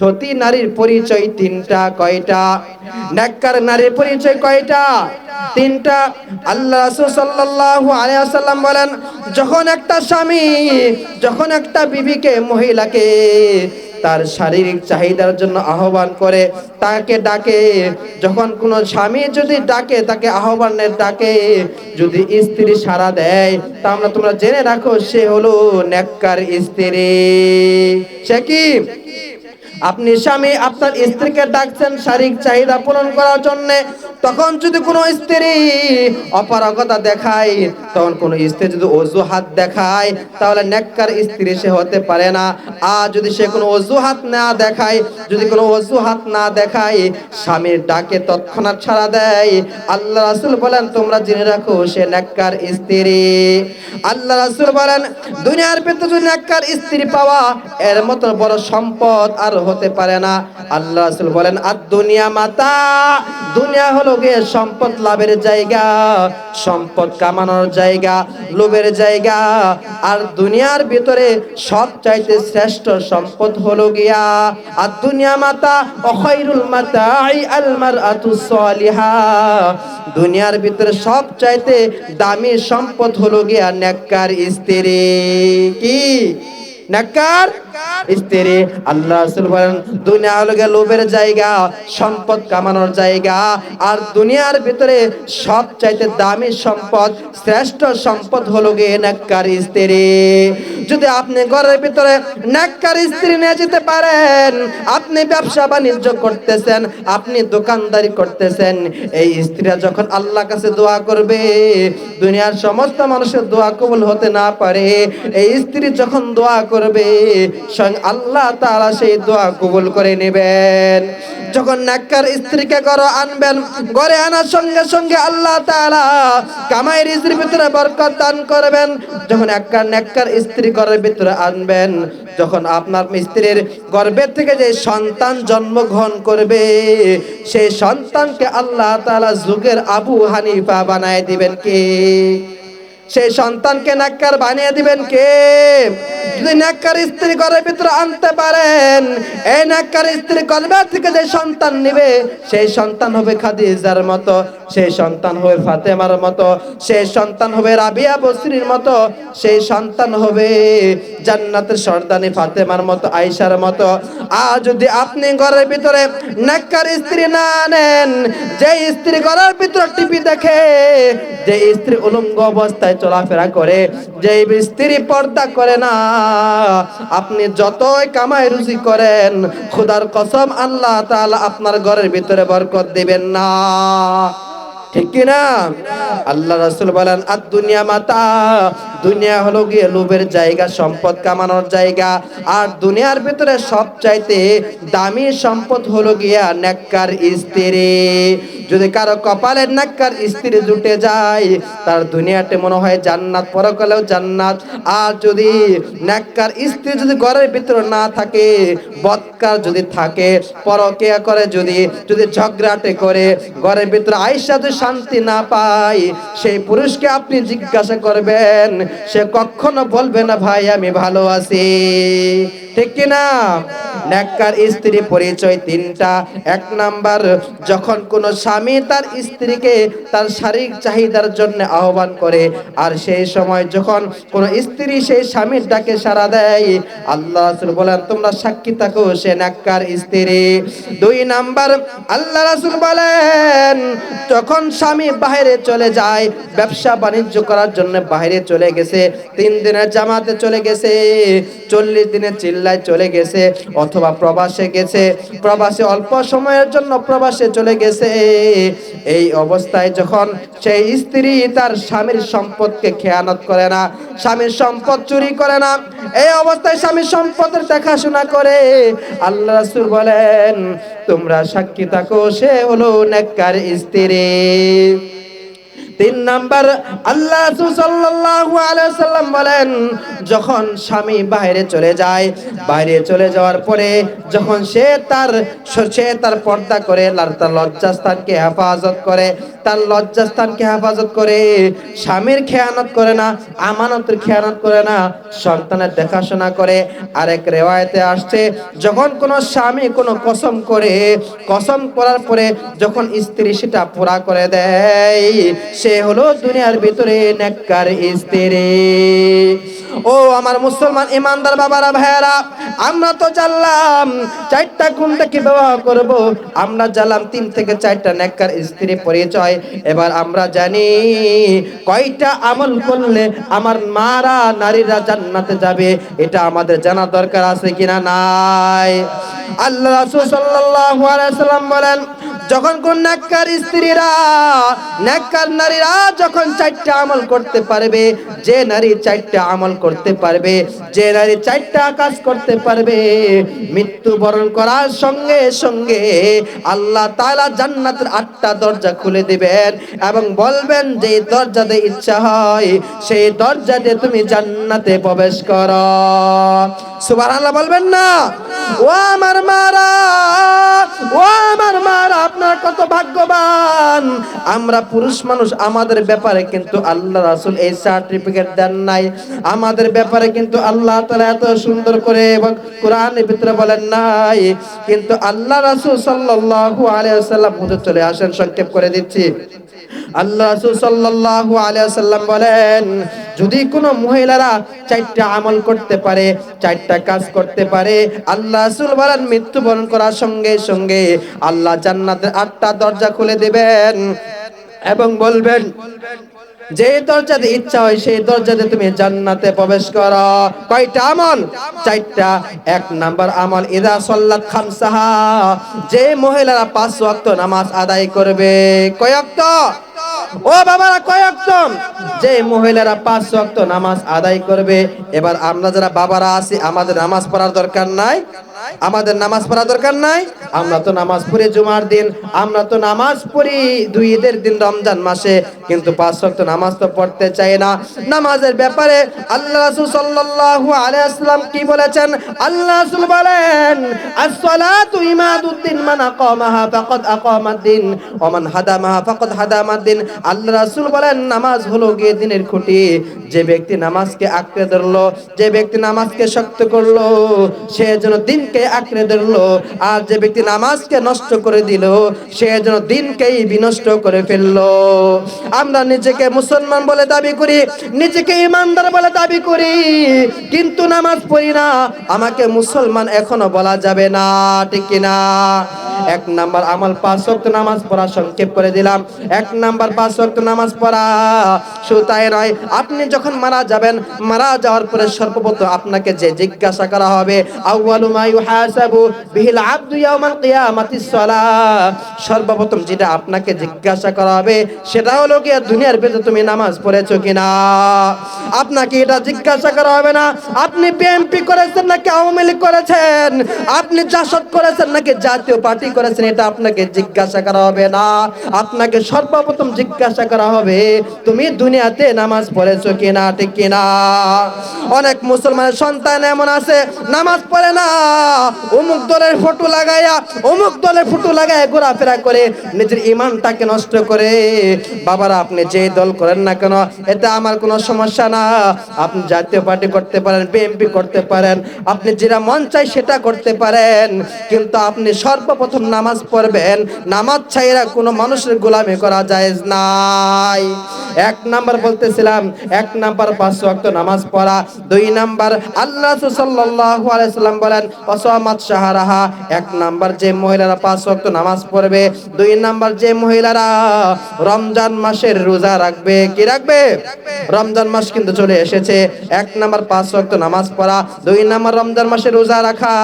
সতী নারীর পরিচয় তিনটা কয়টা? নেককার নারীর পরিচয় কয়টা? তিনটা। আল্লাহ রাসূল সাল্লাল্লাহু আলাইহি ওয়াসাল্লাম বলেন, যখন একটা স্বামী, যখন একটা বিবিকে মহিলাকে তার শারীরিক চাহিদার জন্য আহ্বান করে, তাকে ডাকে। যখন কোনো স্বামী যদি ডাকে, তাকে আহ্বানের ডাকে। যদি স্ত্রী সাড়া দেয়, তা আমরা তোমরা জেনে রাখো, সে হলো নেককার স্ত্রী। সে কি? আপনি স্বামী, আপনার স্ত্রীকে ডাকছেন শারীরিক চাহিদা পূরণ করার জন্য, তখন যদি কোনো স্ত্রী অপারগতা দেখায়, তখন কোনো স্ত্রী যদি অজুহাত দেখায়, তাহলে নেককার স্ত্রী সে হতে পারে না। আর যদি সে কোনো অজুহাত না দেখায়, যদি কোনো অজুহাত না দেখায় স্বামীর ডাকে তৎক্ষণাৎ ছাড়া দেয়। আল্লাহ রাসূল বলেন, তোমরা জেনে রাখো, সে নেককার স্ত্রী। আল্লাহ রাসূল বলেন, দুনিয়ার ভিতরে যদি নেককার স্ত্রী পাওয়া, এর মতো বড় সম্পদ আর হতে পারে না। আল্লাহ রাসূল বলেন, আর দুনিয়া মাতা, দুনিয়া হলো গিয়ে সম্পদ লাভের জায়গা, সম্পদ কামানোর জায়গা, লোভের জায়গা। আর দুনিয়ার ভিতরে সব চাইতে শ্রেষ্ঠ সম্পদ হলো গিয়া, আর দুনিয়া মাতা অখৈরুল মাতা আল মারআতু সালিহা। দুনিয়ার ভিতরে সব চাইতে দামি সম্পদ হলো গিয়া নেককার স্ত্রী। কি? নাকার স্ত্রী, আল্লাহ রাসূল বলেন, দুনিয়া হলো লোভের জায়গা, সম্পদ কামানোর জায়গা, আর দুনিয়ার ভিতরে সব চাইতে দামি সম্পদ, শ্রেষ্ঠ সম্পদ হলো গিয়ে নাক্কার স্ত্রী। যদি আপনি ঘরের ভিতরে নাক্কার স্ত্রী নিয়ে যেতে পারেন, আপনি ব্যবসা বাণিজ্য করতেছেন, আপনি দোকানদারি করতেছেন, এই স্ত্রীরা যখন আল্লাহ কাছে দোয়া করবে, দুনিয়ার সমস্ত মানুষের দোয়া কবুল হতে না পারে, এই স্ত্রী যখন দোয়া করবে স্বয়ং আল্লাহ তাআলা সেই দোয়া কবুল করে নেবেন। যখন নাক্কার স্ত্রীকে ঘরে আনবেন, ঘরে আনার সঙ্গে সঙ্গে আল্লাহ তাআলা কামাই রিজির ভিতরে বরকত দান করবেন। যখন একবার নেককার স্ত্রী ঘরের ভিতরে আনবেন, যখন আপনার স্ত্রীর গর্ভের থেকে যে সন্তান জন্মগ্রহণ করবে, সেই সন্তানকে আল্লাহ তাআলা যুগের আবু হানিফা বানায় দিবেন কে? সেই সন্তানকে নাক্কার বানিয়ে দিবেন কে? যদি নাক্কার স্ত্রী ঘরের ভিতরে আনতে পারেন, এই নাক্কার স্ত্রী গর্ভের থেকে যে সন্তান নিবে, সেই সন্তান হবে খাদিজার মতো, সেই সন্তান হবে ফাতেমার মতো, সেই সন্তান হবে রাবিয়া বসরির মতো, সেই সন্তান হবে জান্নাতের সর্দানি ফাতেমার মতো, আয়েশার মতো। আর যদি আপনি ঘরের ভিতরে নাক্কার স্ত্রী না আনেন যে স্ত্রী ঘরের ভিতরে টিভি দেখে যে স্ত্রী উলঙ্গ অবস্থায় চলাফেরা করে যে স্ত্রী পর্দা করে না, আপনি যতই কামাই রুজি করেন, খুদার কসম আল্লাহ তাআলা আপনার ঘরের ভিতরে বরকত দিবেন না। ঠিক কি না? আল্লাহ রাসূল বলেন আর দুনিয়া মাতা, দুনিয়া হলো গিয়ে লোভের জায়গা, সম্পদ কামানোর জায়গা। আর দুনিয়ার ভিতরে সব চাইতে দামি সম্পদ হলো গিয়া নেককার স্ত্রী। যদি কারও কপালের নাক্কার স্ত্রী জুটে যায়, তার দুনিয়াতে মনে হয় জান্নাত, পরকালেও জান্নাত। আর যদি নাক্কার স্ত্রী যদি ঘরের ভিতরে না থাকে, বৎকার যদি থাকে, পরকিয়া করে যদি যদি ঝগড়াটে করে, ঘরের ভিতরে আয়সা যদি শান্তি না পায়, সেই পুরুষকে আপনি জিজ্ঞাসা করবেন, সে কখনো বলবে না, ভাই, আমি ভালো আছি। ঠিক কি নেককার স্ত্রী পরিচয় তিনটা। এক নাম্বার, যখন কোনো স্বামী তার স্ত্রীকে তার শারীরিক চাহিদার জন্য আহ্বান করে, আর সেই সময় যখন কোনো স্ত্রী সেই স্বামীর ডাকে সাড়া দেয়, আল্লাহ রাসূল বলেন, তোমরা সাক্ষী থাকো সে নেককার স্ত্রী। দুই নাম্বার, আল্লাহ রাসূল বলেন, যখন স্বামী বাইরে চলে যায়, ব্যবসা বাণিজ্য করার জন্য বাইরে চলে গেছে, তিন দিনের জামাতে চলে গেছে, চল্লিশ দিনের চিল্লায় চলে গেছে অথবা প্রবাসে গেছে, প্রবাসে অল্প সময়ের জন্য প্রবাসে চলে গেছে। এই অবস্থায় যখন সেই স্ত্রী তার স্বামীর সম্পদকে খেয়ানত করে না, স্বামীর সম্পদ চুরি করে না, এই অবস্থায় স্বামীর সম্পদের দেখাশোনা করে, আল্লাহ রাসূল বলেন, তোমরা সাক্ষী থাকো, সে হলো নেককার স্ত্রী। তিন নাম্বার, আল্লাহ সাল্লাল্লাহু আলাইহি সাল্লাম বলেন, যখন স্বামী বাইরে চলে যায়, বাইরে চলে যাওয়ার পরে যখন সে তার সে তার পর্দা করে তার লজ্জাস্থানকে হেফাজত করে, তার লজ্জাস্থানকে হেফাজত করে, স্বামীর খেয়ানত করে না, আমানতের খেয়ানত করে না, সন্তানের দেখাশোনা করে, আরেক রেওয়ায়তে আসছে, যখন কোনো স্বামী কোনো কসম করে, কসম করার পরে যখন স্ত্রী সেটা পুরা করে দেয় সে হলো দুনিয়ার ভিতরে নেককার স্ত্রী। ও আমার মুসলমান ইমানদার বাবারা, ভাইয়ারা, আমরা তো জানলাম চারটা গুণ থেকে ব্যবহার করব। আমরা জানলাম তিন থেকে চারটা নেককার স্ত্রী পরিচয়। এবার আমরা জানি কয়টা আমল করলে আমার মারা নারীরা জান্নাতে যাবে, এটা আমাদের জানা দরকার আছে কিনা নাই? আল্লাহ রাসূল সাল্লাল্লাহু আলাইহি সাল্লাম বলেন যখন কোন নেককার স্ত্রীরা, নেককার নারীরা যখন চারটা আমল করতে পারবে, যে নারী চারটা আমল করতে পারবে, যে নারী চারটা কাজ করতে পারবে, মৃত্যু বরণ করার সঙ্গে সঙ্গে আল্লাহ তাআলা জান্নাতের আটটা দরজা খুলে দিবেন এবং বলবেন, যে দরজাতে ইচ্ছা হয়, সেই দরজাতে তুমি জান্নাতে প্রবেশ করো। সুবহানাল্লাহ বলবেন না? ও আমার মারা, ও আমার মারা আপনার কত ভাগ্যবান? আমরা পুরুষ মানুষ, আমাদের ব্যাপারে কিন্তু আল্লাহ রাসুল এই সার্টিফিকেট দেন নাই। আমাদের ব্যাপারে কিন্তু আল্লাহ তালা এত সুন্দর করে এবং কোরআনের ভিতরে বলেন নাই। কিন্তু আল্লাহ রাসুল সাল্লাহ আলিয়া সাল্লাম চলে আসেন, সংক্ষেপ করে দিচ্ছি। আল্লাহ রাসূল সাল্লাল্লাহু বলেন, যদি কোনো মহিলারা চারটা আমল করতে পারে, চারটা কাজ করতে পারে, আল্লাহ রাসূল বলেন মৃত্যুবরণ করার সঙ্গে সঙ্গে আল্লাহ জান্নাতের আটটা দরজা খুলে দিবেন এবং বলবেন যে দরজাতে ইচ্ছা হয়, সেই দরজাতে তুমি জান্নাতে প্রবেশ করো। কয়টা আমল? চারটা। এক নাম্বার আমল, ইদা সাল্লাত খামসাহা যে মহিলারা পাঁচ ওয়াক্ত নামাজ আদায় করবে। কয় ওয়াক্ত? ও বাবারা, কয় ওয়াক্ত? যে মহিলারা পাঁচ ওয়াক্ত নামাজ আদায় করবে। এবার আমরা যারা বাবারা আছি, আমাদের নামাজ পড়ার দরকার নাই। আমাদের নামাজ পড়া দরকার নাই। আমরা তো নামাজ পড়ি জুমার দিন, আমরা তো নামাজ পড়ি দুই ঈদের দিন রমজান মাসে, কিন্তু পাঁচ ওয়াক্ত নামাজ তো পড়তে চাই না। নামাজের ব্যাপারে আল্লাহ রাসূল সাল্লাল্লাহু আলাইহি ওয়াসাল্লাম কি বলেছেন? আল্লাহ রাসূল বলেন as-salatu imaduddin man aqamaha faqad aqamaদ-din ওয়া মান হাদামাহা ফাকাদ হাদামাদ-din আল্লাহ রাসূল বলেন, নামাজ হলো গিয়ে দিনের খুঁটি। যে ব্যক্তি নামাজকে আঁকড়ে ধরলো, যে ব্যক্তি নামাজকে শক্ত করল, সে যেন দিনকে আঁকড়ে ধরলো। আর যে ব্যক্তি নামাজকে নষ্ট করে দিল, সে যেন দিনকেই বিনষ্ট করে ফেলল। আমরা নিজেকে মুসলমান বলে দাবি করি, নিজেকে ইমানদার বলে দাবি করি, কিন্তু নামাজ পড়ি না। আমাকে মুসলমান এখনও বলা যাবে না, ঠিক না এক নাম্বার আমল পাঁচ ওয়াক্ত নামাজ পড়া সংক্ষেপ করে দিলাম। এক নাম্বার পাঁচ ওয়াক্ত নামাজ পড়া তাই নয়, আপনি যখন মারা যাবেন, মারা যাওয়ার পরে সর্বপ্রথম আপনাকে যে জিজ্ঞাসা করা হবে, আউয়ালু মা ইউহাসাবু বিহিল আবদু ইয়াউমাল কিয়ামাতিস সালাহ সর্বপ্রথম যেটা আপনাকে জিজ্ঞাসা করা হবে, সেটা হলো কি দুনিয়ার ভিতরে তুমি নামাজ পড়েছো কিনা। আপনাকে এটা জিজ্ঞাসা করা হবে না, আপনি বিএনপি করেছেন নাকি আওয়ামী লীগ করেছেন? আপনি জাসদ করেছেন নাকি জাতীয় পার্টি করেছেন, এটা আপনাকে জিজ্ঞাসা করা হবে না। আপনাকে সর্বপ্রথম জিজ্ঞাসা করা হবে, তুমি দুনিয়াতে নামাজ পড়েছো কিনা, ঠিক কিনা? অনেক মুসলমানের সন্তান এমন আছে, নামাজ পড়ে না। অমুক দলের ফটো লাগাইয়া, অমুক দলের ফটো লাগাইয়া ঘোরাফেরা করে নিজের ইমানটাকে নষ্ট করে। বাবারা, আপনি যে দল করেন না কেন, এতে আমার কোনো সমস্যা না। আপনি জাতীয় পার্টি করতে পারেন, বিএনপি করতে পারেন, আপনি যেটা মন চাই সেটা করতে পারেন, কিন্তু আপনি সর্বপ্রথম নামাজ পড়বেন নামাজ ছাইরা কোনো মানুষের গোলামি করা যায় নাই। এক নাম্বার বলতেছিলাম, এক নাম্বার পাঁচ ওয়াক্ত নামাজ পড়া, দুই নাম্বার আল্লাহ সাল্লাল্লাহু আলাইহি বলেন ওয়াসামাত শাহরাহা এক নাম্বার যে মহিলারা পাঁচ ওয়াক্ত নামাজ পড়বে, দুই নাম্বার যে মহিলারা রমজান মাসের রোজা রাখবে, কি রাখবে? রমজান মাস কিন্তু চলে এসেছে। এক নাম্বার পাঁচ ওয়াক্ত নামাজ পড়া, দুই নাম্বার রমজান মাসে রোজা রাখা,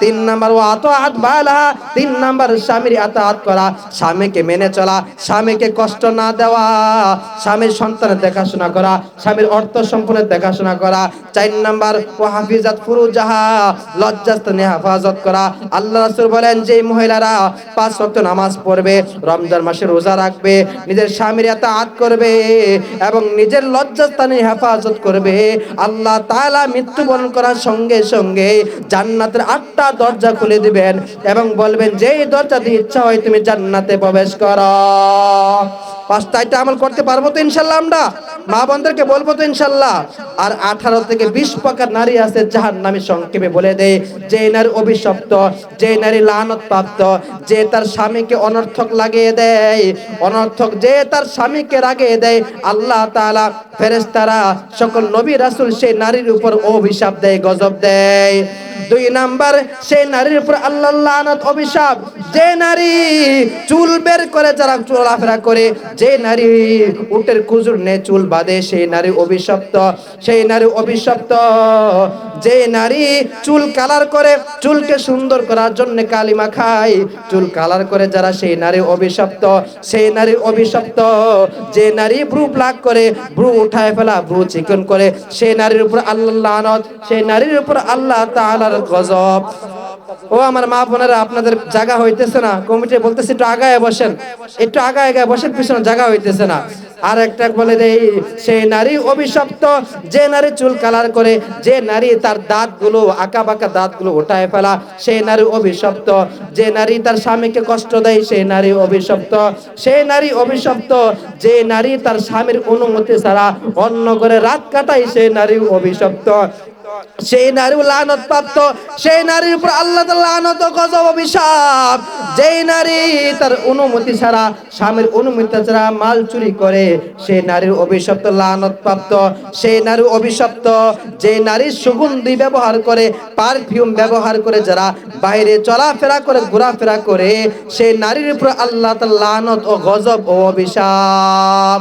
তিন নাম্বার ও আত আত বালাহা, তিন নাম্বার স্বামীর আতাআত করা, স্বামীকে মেনে চলা, স্বামীকে কষ্ট না দেওয়া স্বামীর সন্তানের দেখাশোনা করা, স্বামীর অর্থ সম্পূর্ণের দেখাশোনা করা, চার নাম্বার, ও হাফিজাত ফুরুজাহা লজ্জাস্থানে হেফাজত করা। আল্লাহ রাসূল বলেন যে মহিলারা পাঁচ ওয়াক্ত নামাজ পড়বে, রমজান মাসে রোজা রাখবে, নিজের স্বামীর এত আত করবে এবং নিজের লজ্জাস্থানে হেফাজত করবে, আল্লাহ তাআলা মৃত্যুবরণ করার সঙ্গে সঙ্গে জান্নাতের আটটা দরজা খুলে দিবেন এবং বলবেন, যেই দরজা দিয়ে ইচ্ছা হয় তুমি জান্নাতে প্রবেশ করো। পাঁচটা আমল করতে পারব তো ইনশাল্লাহ আমরা মা বোনদেরকে বলব তো ইনশাল্লাহ। আর আঠারো থেকে বিশ প্রকার নারী আছে যাহার নামে সংক্ষেপে বলে দেয় যে নারী অভিশপ্ত, যে নারী লানত প্রাপ্ত যে তার স্বামীকে অনর্থক লাগিয়ে দেয়, অনর্থক যে তার স্বামীকে রাগিয়ে দেয়, আল্লাহ তাআলা ফেরেস্তারা সকল নবী রাসুল সেই নারীর উপর অভিশাপ দেয়, গজব দেয়। দুই নাম্বার, সেই নারীর উপর আল্লাহ লানত, অভিশাপ। যে নারী চুল বের করে যারা চলাফেরা করে, যে নারী উটের কুজুর নে চুল বাঁধে, সেই নারী অভিশপ্ত, সেই নারী অভিশপ্ত। যে নারী চুল কালার করে, চুলকে সুন্দর করার জন্য কালিমা খায়, চুল কালার করে যারা, সেই নারী অভিশপ্ত, সেই নারী অভিশপ্ত। যে নারী ব্রু প্লাক করে ব্রু উঠায় ফেলা ব্রু চিকন করে, সেই নারীর উপর আল্লাহ লানত, সেই নারীর উপর আল্লাহ তাআলার গজব। ও আমার মা বোনেরা, আপনাদের জায়গা হইতেছে না। কমিটি বলতেছে, একটু আগায় বসেন। একটু আগায় আগায় বসেন, পিছনে জায়গা হইতেছে না। আর একটা বলে দেই সেই নারী অভিশপ্ত, যে নারী চুল কালার করে, যে নারী তার দাঁতগুলো আঁকা বাঁকা দাঁতগুলো উঠায় ফেলা সেই নারী অভিশপ্ত। যে নারী তার স্বামীকে কষ্ট দেয় সেই নারী অভিশপ্ত। সেই নারী অভিশপ্ত, যে নারী তার স্বামীর অনুমতি ছাড়া অন্য করে রাত কাটায় সেই নারী অভিশপ্ত। সেই নারী লানত প্রাপ্ত, সেই নারীর উপর আল্লাহ লানত গজব অভিশাপ। যেই নারী তার অনুমতি ছাড়া, স্বামীর অনুমতি ছাড়া মাল চুরি করে, সেই নারীর অভিশপ্ত লানত প্রাপ্ত, সেই নারী অভিশপ্ত। যে নারী সুগন্ধি ব্যবহার করে পারফিউম ব্যবহার করে, যারা বাইরে চলাফেরা করে, ঘোরাফেরা করে, সেই নারীর উপর আল্লাহ লানত ও গজব ও অভিশাপ।